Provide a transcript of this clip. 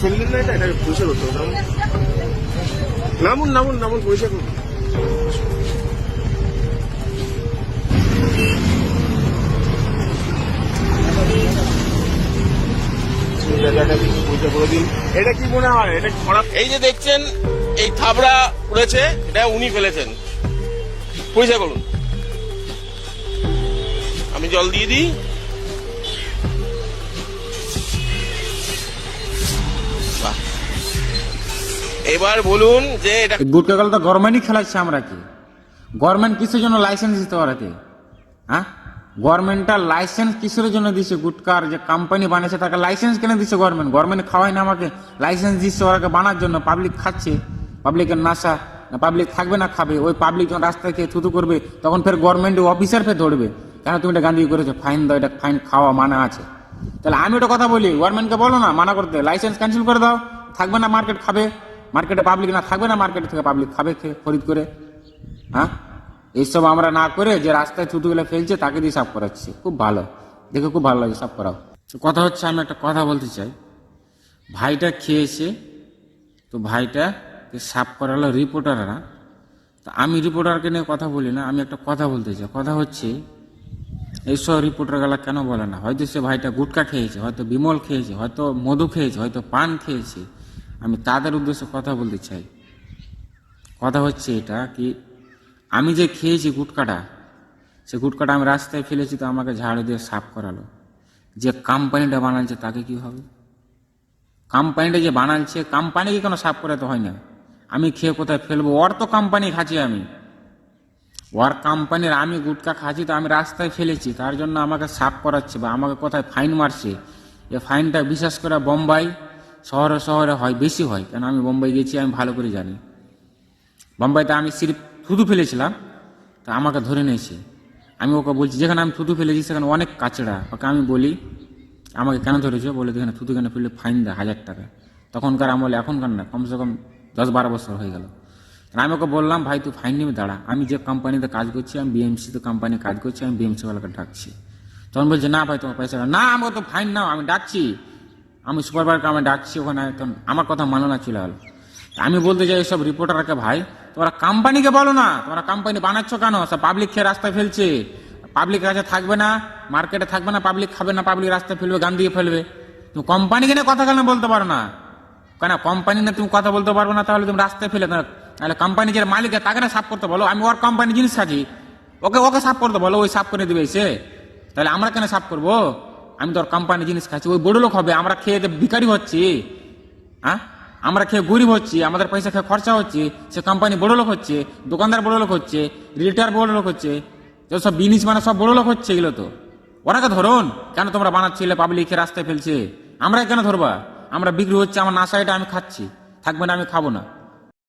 ফেললেন না এটা এটাকে পরিষ্কার করতে নামুন। নামুন নামুন পরিষ্কার করুন। এটা কি মনে হয়? এটা খারাপ? এই যে দেখছেন, এই থাবড়া উড়েছে, এটা উনি ফেলেছেন। পরিষ্কার করুন। আমি জল দিয়ে দিই। এবার বলুন যে এটা গুটকাগুলো তো গভর্নমেন্টই খেলাচ্ছে আমরা কি? গভর্নমেন্ট কিসের জন্য লাইসেন্স দিতে পারে হ্যাঁ? গভর্নমেন্টটা লাইসেন্স কিসের জন্য দিচ্ছে গুটকার যে কোম্পানি বানিয়েছে তাকে লাইসেন্স কেন দিচ্ছে গভর্নমেন্ট গভর্নমেন্ট খাওয়াই না আমাকে লাইসেন্স দিচ্ছে ওরাকে বানার জন্য পাবলিক খাচ্ছে। পাবলিকের নাশা পাবলিক থাকবে না খাবে, ওই পাবলিক যখন রাস্তায় খেয়ে থুতু করবে, তখন ফের গভর্নমেন্ট অফিসার ফের ধরবে। কেন তুমি এটা গান্ধী করেছ? ফাইন দাও, এটা ফাইন খাওয়া মানা আছে। তাহলে আমি ওটা কথা বলি গভর্নমেন্টকে বলো না, মানা করতে। লাইসেন্স ক্যান্সেল করে দাও, থাকবে না মার্কেট খাবে। মার্কেটে পাবলিক না থাকবে না মার্কেট থেকে পাবলিক খাবে খরিদ করে। হ্যাঁ? এইসব আমরা না করে যে রাস্তায় থুতুগুলো ফেলছে, তাকে দিয়ে সাফ করাচ্ছি। খুব ভালো। দেখে খুব ভালো লাগে সাফ করাও। তো কথা হচ্ছে, আমি একটা কথা বলতে চাই। ভাইটা খেয়েছে, তো ভাইটাকে সাফ করালো রিপোর্টাররা তা আমি রিপোর্টারকে নিয়ে কথা বলি না, আমি একটা কথা বলতে চাই। কথা হচ্ছে, এইসব রিপোর্টারগুলা কেন বলে না? হয়তো সে ভাইটা গুটকা খেয়েছে, হয়তো বিমল খেয়েছে, হয়তো মধু খেয়েছে, হয়তো পান খেয়েছে। আমি তাদের উদ্দেশ্যে কথা বলতে চাই। কথা হচ্ছে এটা কি, আমি যে খেয়েছি গুটকাটা, সে গুটকাটা আমি রাস্তায় ফেলেছি তো আমাকে ঝাড়ু দিয়ে সাফ করালো। যে কোম্পানিটা বানাচ্ছে তাকে কি হবে? কোম্পানিটা যে বানাচ্ছে কোম্পানিকে কেন সাফ করাতে হয় না? আমি খেয়ে কোথায় ফেলব? ওর তো কোম্পানি খাচ্ছি আমি। ওর কোম্পানির আমি গুটকা খাচ্ছি তো আমি রাস্তায় ফেলেছি, তার জন্য আমাকে সাফ করাচ্ছে বা আমাকে কোথায় ফাইন মারছে। এ ফাইনটা বিশেষ করে বোম্বাই শহরে শহরে হয়, বেশি হয়। কেন? আমি বোম্বাই গেছি, আমি ভালো করে জানি। বোম্বাইতে আমি সিরিপ থুতু ফেলেছিলাম, তা আমাকে ধরে নিয়েছে। আমি ওকে বলছি, যেখানে আমি থুতু ফেলেছি, সেখানে অনেক কাচড়া। ওকে আমি বলি, আমাকে কেন ধরেছো? বলে এখানে থুতু কেন ফেললে ফাইন দেয়, হাজার টাকা। তখনকার আমলে, এখনকার না, কমসে কম দশ বারো বছর হয়ে গেল। আমি ওকে বললাম, ভাই, তুই ফাইন নিবি, দাঁড়া। আমি যে কোম্পানিতে কাজ করছি, আমি বিএমসিতে কোম্পানি কাজ করছি, আমি বিএমসি ওয়ালাকে ডাকছি। তখন বলছে, না ভাই, তোমার পয়সা না, আমাকে তো ফাইন নাও, আমি ডাকছি। আমি সুপারভাইজারকে আমি ডাকছি ওখানে তখন আমার কথা মানো না চলে গেল আমি বলতে চাই সব রিপোর্টারকে ভাই, তোমরা কোম্পানিকে বলো না। তোমরা কোম্পানি বানাচ্ছ কেন? সব পাবলিক খেয়ে রাস্তায় ফেলছে। পাবলিক কাছে থাকবে না মার্কেটে থাকবে না পাবলিক খাবে না পাবলিক রাস্তায় ফেলবে, গান দিয়ে ফেলবে। তুমি কোম্পানিকে নিয়ে কথা কেন বলতে পারো না? কেন কোম্পানি না তুমি কথা বলতে পারব না, তাহলে তুমি রাস্তায় ফেলে তাহলে কোম্পানি যে মালিক তাকে না সাফ করতে বলো? আমি ওর কোম্পানি জিনিস খাচ্ছি ওকে ওকে সাফ করতে বলো, ওই সাফ করে দিবে সে। তাহলে আমরা কেন সাফ করব? আমি তো ওর কোম্পানি জিনিস খাচ্ছি, ওই বড় লোক হবে, আমরা খেয়ে তো ভিখারি হচ্ছি। হ্যাঁ আমরা খেয়ে গরিব হচ্ছি, আমাদের পয়সা খেয়ে খরচা হচ্ছে, সে কোম্পানি বড় লোক হচ্ছে, দোকানদার বড় লোক হচ্ছে রিটার বড় লোক হচ্ছে সব বিনিস মানে সব বড় লোক হচ্ছে এগুলো তো। ওরাকে ধরুন? কেন তোমরা বানাচ্ছিলে পাবলিক রাস্তায় ফেলছে? আমরা কেন ধরবা? আমরা বিক্রি হচ্ছে, আমার নাশা এটা আমি খাচ্ছি, থাকবে না, আমি খাব না।